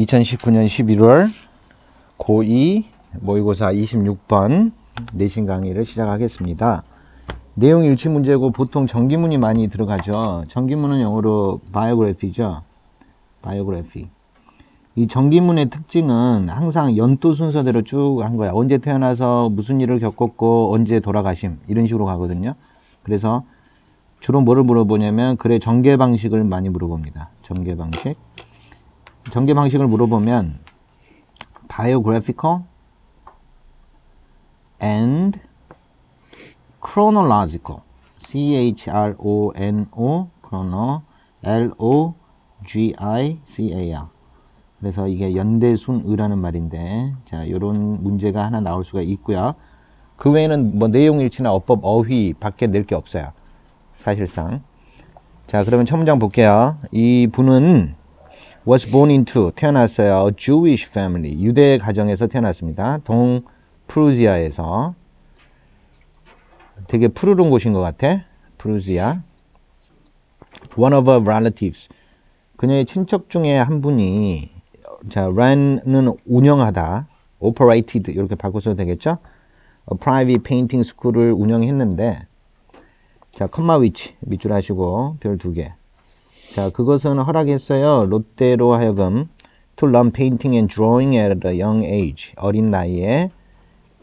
2019년 11월 고2 모의고사 26번 내신 강의를 시작하겠습니다. 내용 일치 문제고 보통 정기문이 많이 들어가죠. 정기문은 영어로 biography죠. biography. 이 정기문의 특징은 항상 연도 순서대로 쭉 한 거야. 언제 태어나서 무슨 일을 겪었고 언제 돌아가심 이런 식으로 가거든요. 그래서 주로 뭐를 물어보냐면 그래 전개 방식을 많이 물어봅니다. 전개 방식. 전개 방식을 물어보면 biographical and chronological C H R O N O chrono L O G I C A R 그래서 이게 연대순의라는 말인데 자 요런 문제가 하나 나올 수가 있고요. 그 외에는 뭐 내용일치나 어법 어휘 밖에 낼 게 없어요. 사실상 자 그러면 첫 문장 볼게요. 이 분은 was born into 태어났어요. A Jewish family 유대 가정에서 태어났습니다. 동 프루지아에서 되게 푸르른 곳인 것 같아. 프루지아. One of her relatives 그녀의 친척 중에 한 분이 자 ran는 운영하다 operated 이렇게 바꿔서도 되겠죠? A private painting school을 운영했는데 자 컴마 위치 밑줄 하시고 별 두 개. 자, 그것은 허락했어요. 롯데로 하여금 to learn painting and drawing at a young age. 어린 나이에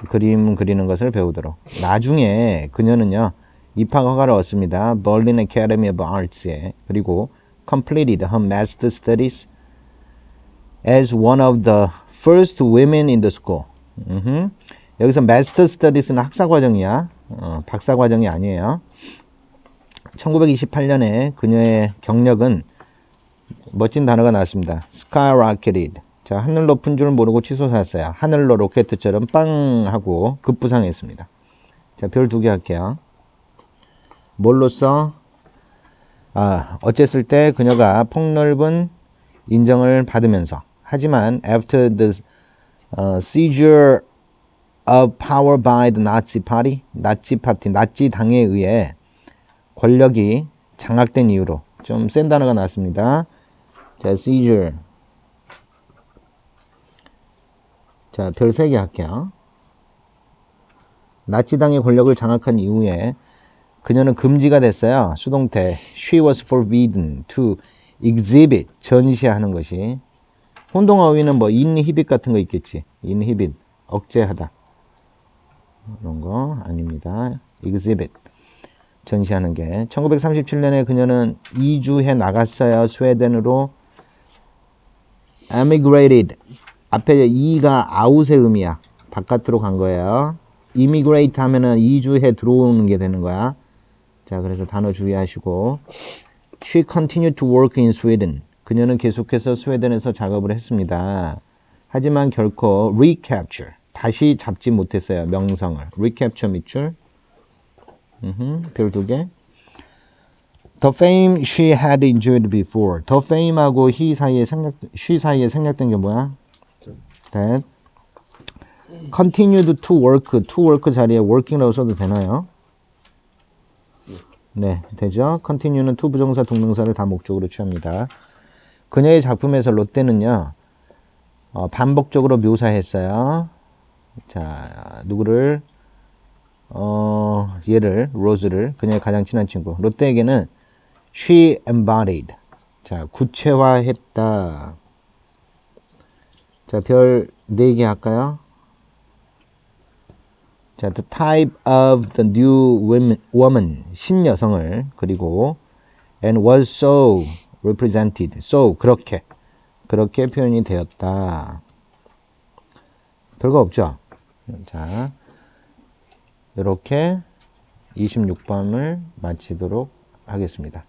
그림 그리는 것을 배우도록. 나중에 그녀는요. 입학 허가를 얻습니다. Berlin Academy of Arts에. 그리고 completed her master studies as one of the first women in the school. 음흠. 여기서 master studies는 학사 과정이야. 어, 박사 과정이 아니에요. 1928년에 그녀의 경력은 멋진 단어가 나왔습니다. skyrocketed. 자, 하늘 높은 줄 모르고 치솟았어요. 하늘로 로켓처럼 빵 하고 급부상했습니다. 자, 별 두 개 할게요. 뭘로써? 아, 어쨌을 때 그녀가 폭넓은 인정을 받으면서 하지만 after the uh, seizure of power by the Nazi party, 나치 파티, 나치 당에 의해 권력이 장악된 이유로 좀 센 단어가 나왔습니다. 자, seizure. 자, 별세개 할게요. 나치당의 권력을 장악한 이후에 그녀는 금지가 됐어요. 수동태. She was forbidden to exhibit. 전시하는 것이. 혼동어휘는 뭐 inhibit 같은 거 있겠지. inhibit. 억제하다. 그런 거 아닙니다. exhibit. 전시하는 게 1937년에 그녀는 이주해 나갔어요. 스웨덴으로 emigrated 앞에 이가 아웃의 의미야. 바깥으로 간 거예요. immigrate 하면은 이주해 들어오는 게 되는 거야. 자, 그래서 단어 주의하시고 she continued to work in Sweden. 그녀는 계속해서 스웨덴에서 작업을 했습니다. 하지만 결코 recapture 다시 잡지 못했어요. 명성을 recapture 밑줄 별 두 개. The fame she had enjoyed before. The fame하고 he 사이에 생략, she 사이에 생략된 게 뭐야? That. Continued to work. To work 자리에 working라고 써도 되나요? 네, 되죠. Continue는 to 부정사, 동명사를 다 목적으로 취합니다. 그녀의 작품에서 롯데는요, 어, 반복적으로 묘사했어요. 자, 누구를 어, 얘를 로즈를 그녀의 가장 친한 친구. 롯데에게는 she embodied. 자 구체화했다. 자별 4개 할까요? 자 the type of the new woman. 신여성을 그리고 and was so represented. so 그렇게. 그렇게 표현이 되었다. 별거 없죠? 자 이렇게 26번을 마치도록 하겠습니다.